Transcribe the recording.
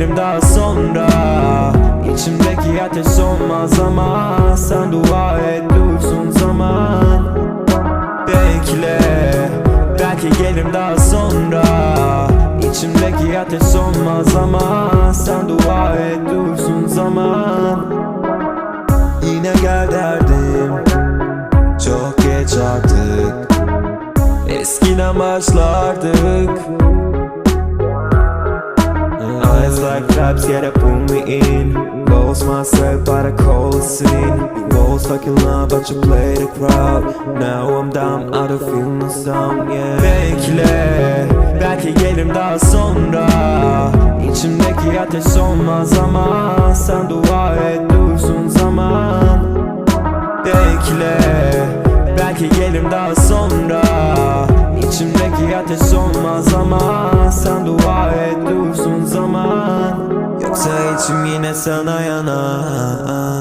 gelim daha sonra. İçimdeki ateş olmaz ama Sen dua et dursun zaman. Bekle. Belki gelim daha sonra. İçimdeki ateş olmaz ama Sen dua et dursun zaman. Yine gel derdim. Çok geç artık. Eskiden başlardık Like traps, yeah, that pull me in. Lost myself by the cold scene. Was fucking love, but you play the crowd. Now I'm down, out of feeling the sound, yeah. Bekle, belki gelim daha sonra İçimdeki ateş olmaz ama Sen dua et dursun zaman Bekle, belki gelim daha sonra İçimdeki ateş olmaz ama Yoksa içim yine sana yanar